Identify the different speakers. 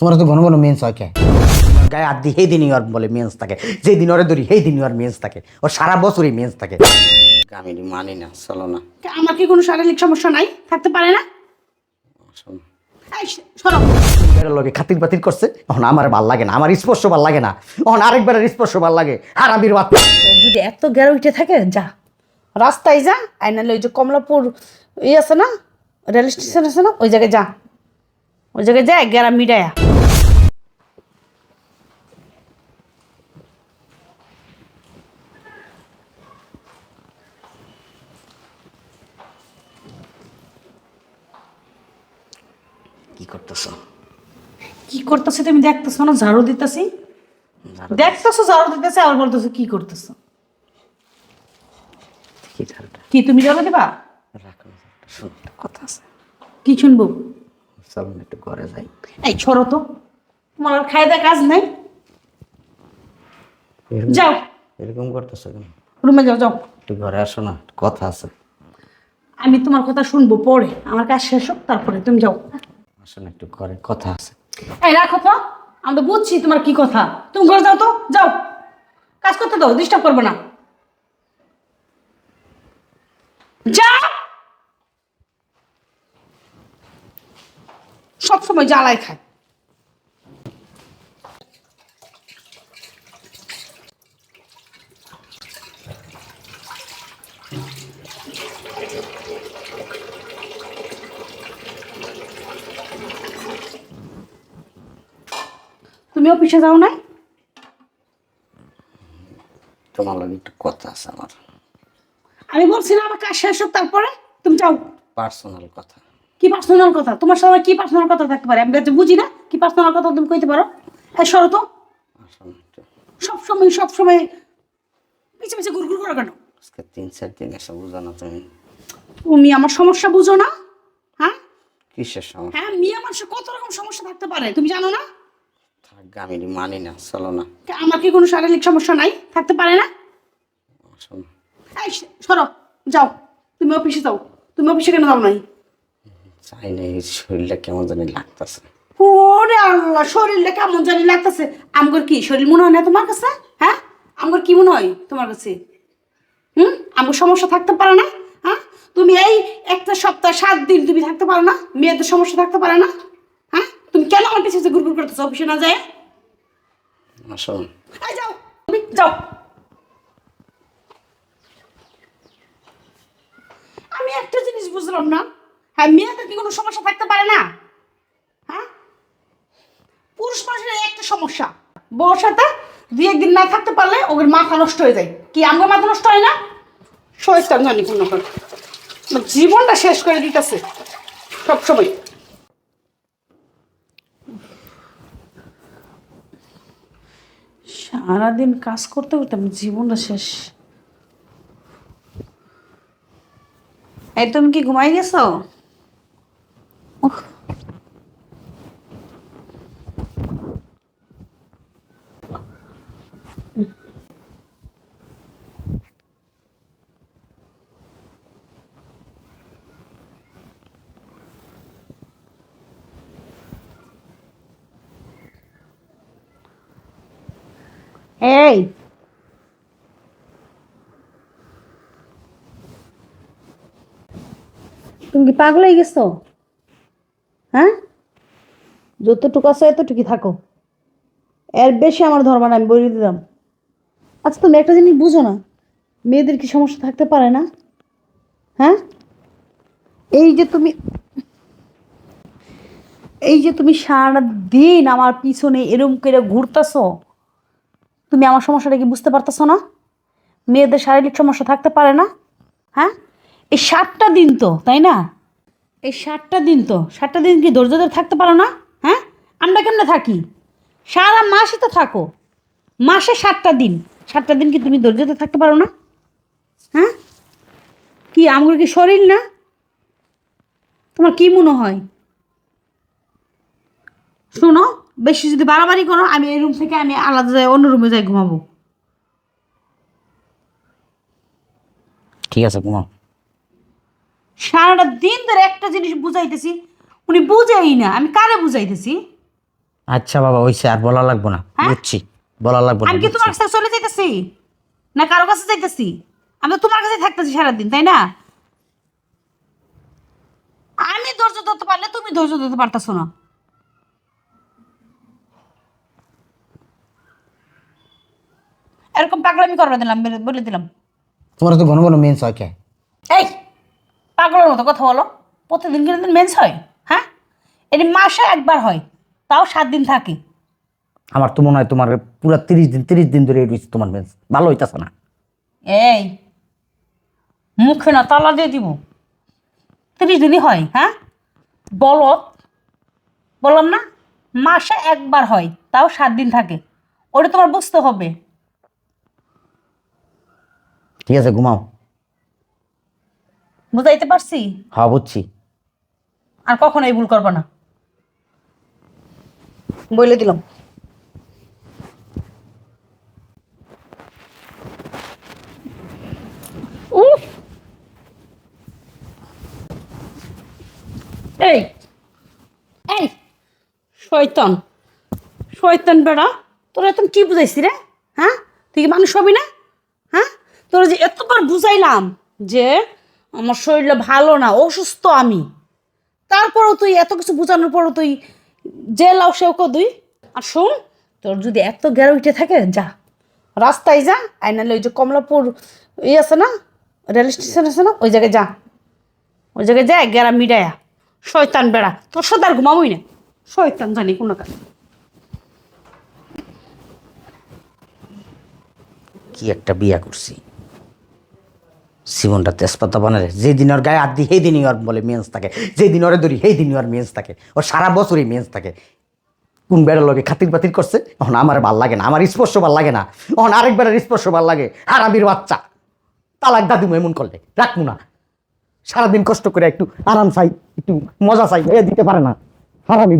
Speaker 1: তোমার তো ঘন ঘন মেন্স হয় কে? গায়ে হাত দিই সেই দিনই ওর বলে মেন্স থাকে। যেই দিন ওরে ধরি সেই দিনই ওর মেন্স থাকে। ওর সারা বছরই মেন্স থাকে। আমি মানি না চলো না।
Speaker 2: আমার কি কোনো শারীরিক সমস্যা নাই? থাকতে পারে না?
Speaker 1: শোনো
Speaker 2: এই, সরো।
Speaker 1: এর লগে খাতির বাতির করছে। এখন আমার ভালো লাগে না আমার স্পর্শ ভালো লাগে না। এখন আরেকবারের স্পর্শ ভালো লাগে। আর আমির বাপ
Speaker 2: তোর যদি এত গেরো উঠে থাকে যা। রাস্তায় যা আর নাহলে ওই যে কমলাপুর ই আছে না? রেল স্টেশন আছে না? ওই জায়গায় যা। ওই জায়গায় যা গেরা মিডায়া
Speaker 1: কি করতেছো?
Speaker 2: কি করতেছে তুমি দেখতেছো না? ঝাড়ু দিতেছি। দেখতেছো ঝাড়ু দিতেছে আর বলতেছো কি করতেছো?
Speaker 1: কি ঝাড়ুটা?
Speaker 2: কি তুমি ঝাড়ু দিবা?
Speaker 1: রাখো শোনো। কথা আছে।
Speaker 2: কি শুনব?
Speaker 1: চলো না একটু ঘরে যাই।
Speaker 2: এই ছড়ো তো। তোমার আর খাই কাজ নাই। যাও।
Speaker 1: এরকম করতেছো কেন?
Speaker 2: রুমে যাও যাও।
Speaker 1: একটু ঘরে আসো না কথা আছে।
Speaker 2: আমি তোমার কথা শুনব পরে। আমার কাজ শেষ হোক তারপরে তুমি যাও।
Speaker 1: আসো না একটু করে কথা আছে।
Speaker 2: এই রাখো তো, আমি তো বুঝছি তোমার কি কথা। তুমি ঘরে যাও তো, যাও। কাজ করতে দাও ডিস্টার্ব করবে না। যাও! সবসময় জ্বালায় খায়। তুমি অফিসে যাও নাই?
Speaker 1: তোমার লগে একটু কথা আছে আমার।
Speaker 2: আমি বলছি না আমার কাজ শেষ হোক তারপরে তুমি যাও।
Speaker 1: পার্সোনাল কথা।
Speaker 2: কি পার্সোনাল কথা? তোমার সঙ্গে কি পার্সোনাল কথা থাকতে পারে? আমি বুঝি না কি পার্সোনাল কথা তুমি কইতে পারো। হ্যাঁ সরো তো।
Speaker 1: আসো না একটু
Speaker 2: সব সময় সব সময় পিছে পিছে ঘুরঘুর করো কেন?
Speaker 1: আজকে তিন চার দিন এসে বুঝো না তুমি।
Speaker 2: তুমি আমার সমস্যা বুঝো না হ্যাঁ?
Speaker 1: কিসের সমস্যা?
Speaker 2: হ্যাঁ মেয়ে মানুষের কত রকম সমস্যা থাকতে পারে তুমি জানো না?
Speaker 1: থাক আমি মানি না চলো না।
Speaker 2: আমার কি কোনো শারীরিক সমস্যা নাই? থাকতে পারে না?
Speaker 1: আসো না
Speaker 2: এই সরো যাও। তুমি অফিসে যাও। তুমি অফিসে কেন যাও নাই?
Speaker 1: চাই না এই শরীরটা কেমন জানি লাগতেছে।
Speaker 2: ওরে আল্লাহ শরীরটা কেমন জানি লাগতেছে। আমগর কি শরীর মনে হয় না তোমার কাছে? হ্যাঁ? আমগর কি মনে হয় তোমার কাছে? হুম? আমগর সমস্যা থাকতে পারে না? হ্যাঁ? তুমি এই একটা সপ্তাহ সাত দিন তুমি থাকতে পারো না? মেয়েদের সমস্যা থাকতে পারে না? আমার পিছিয়ে পিছিয়ে করতেছো অফিসে না যায়?
Speaker 1: আসো
Speaker 2: যাও তুমি যাও। আমি একটা জিনিস বুঝলাম না। হ্যাঁ মেয়েদের কি কোনো সমস্যা থাকতে পারে না? হ্যাঁ? পুরুষ মানুষের একটা সমস্যা। সাথে দুই একদিন না থাকতে পারলে ওদের মাথা নষ্ট হয়ে যায়। কি আমার মাথা নষ্ট হয় না? শয়তান জানি কোনো জীবনটা শেষ করে দিতেছে সবসময়। সারাদিন কাজ করতে করতে আমার জীবনটা শেষ। এই তুমি কি ঘুমাই গেছো? এই। তুমি কি পাগল হয়ে গেছো? হ্যাঁ? যতটুকু আছো এতটুকু থাকো। এর বেশি আমার ধর্ম না আমি বলে দিলাম আচ্ছা তুমি একটা জিনিস বুঝো না, মেয়েদের কি সমস্যা থাকতে পারে না? হ্যাঁ? এই যে তুমি, এই যে তুমি সারা দিন আমার পিছনে এরম করে ঘুরতেছো তুমি আমার সমস্যাটা কি বুঝতে পারতেছো না? মেয়েদের শারীরিক সমস্যা থাকতে পারে না হ্যাঁ? এই সাতটা দিন তো, তাই না? এই সাতটা দিন তো সাতটা দিন কি ধৈর্য ধরে থাকতে পারো না হ্যাঁ? আমরা কেমনে থাকি? সারা মাসই তো থাকো। মাসে সাতটা দিন। সাতটা দিন কি তুমি ধৈর্য ধরে থাকতে পারো না? হ্যাঁ? কি, আমার কি শরীর না? তোমার কি মনে হয়? শোনো বেশি যদি বাড়াবাড়ি করো আমি এই রুম থেকে আমি আলাদা যাই অন্য রুমে যাই ঘুমাবো।
Speaker 1: ঠিক আছে ঘুমাও।
Speaker 2: সারাটা দিন ধরে একটা জিনিস বুঝাইতেছি উনি বুঝেই না। আমি কারে বুঝাইতেছি?
Speaker 1: আচ্ছা বাবা ওইসে আর বলা লাগবো না।
Speaker 2: হ্যাঁ?
Speaker 1: বুঝছি বলা লাগবো না
Speaker 2: আমি কি তোমার কাছে চলে যাইতেছি? না কারও কাছে যাইতেছি? আমি তো তোমার কাছে থাকতেছি সারাদিন তাই না? আমি ধৈর্য ধরতে পারলে তুমি ধৈর্য ধরতে পারতেছো না। এরকম পাগলামি করবে দিলাম বলে- দিলাম।
Speaker 1: তোমার তো ঘন ঘন মেন্স হয় কে?
Speaker 2: এই পাগলের মতো কথা বলো। প্রতিদিন কিন্তু মেন্স হয়? হ্যাঁ? এটি মাসে একবার হয় তাও সাত দিন থাকে।
Speaker 1: আমার তো মনে হয় তোমার পুরো তিরিশ দিন তিরিশ দিন ধরে রয়েছে তোমার মেন্স ভালো হইতাছে না।
Speaker 2: এই মুখে না তালা দিয়ে দিব। তিরিশ দিনই হয় হ্যাঁ? বলো বললাম না মাসে একবার হয় তাও সাত দিন থাকে। ওটা তোমার বুঝতে হবে।
Speaker 1: ঠিক আছে ঘুমাও।
Speaker 2: বুঝাইতে পারছি?
Speaker 1: হ্যাঁ বুঝছি।
Speaker 2: আর কখনো এই ভুল করবে না। বলে দিলাম। এই এই শয়তান। শয়তান বেড়া তোরা এখন কি বুঝাইছি রে? হ্যাঁ? তুই কি মানুষ হবি না? তোরা যে এতবার বুঝাইলাম যে আমার শরীরটা ভালো না, অসুস্থ আমি। তারপরও তুই এত কিছু বোঝানোর পরও তুই যে লাও সেও কদুই আর শোন, তোর যদি এত গ্যারা উঠে থাকে, যা, রাস্তায় যা আই নাহলে ওই যে কমলাপুর ই আছে না, রেল স্টেশন আছে না, ওই জায়গায় যা। ওই জায়গায় যা গ্যারা মিডায়া শয়তান বেড়া, তোর সাথে আর ঘুমাবই না। শয়তান জানি কোনো কাজ।
Speaker 1: কি একটা বিয়া করছি। জীবনটা তেজপাতা বানালে, যেদিন ওর গায়ে দিই সেই দিনই ওর বলে মেন্স থাকে। যেদিন ওরে ধরি সেই দিনই ওর মেন্স থাকে। ওর সারা বছরই মেন্স থাকে। কোন বেড়ার লগে খাতির পাতির করছে? এখন আমার ভালো লাগে না, আমার স্পর্শ ভালো লাগে না। এখন আরেক বেড়ার স্পর্শ ভালো লাগে আর আমির বাচ্চা। তালাক দাদু এমন করলে রাখব না। সারাদিন কষ্ট করে একটু আরাম চাই, একটু মজা চাই, এ দিতে পারে না। হারামি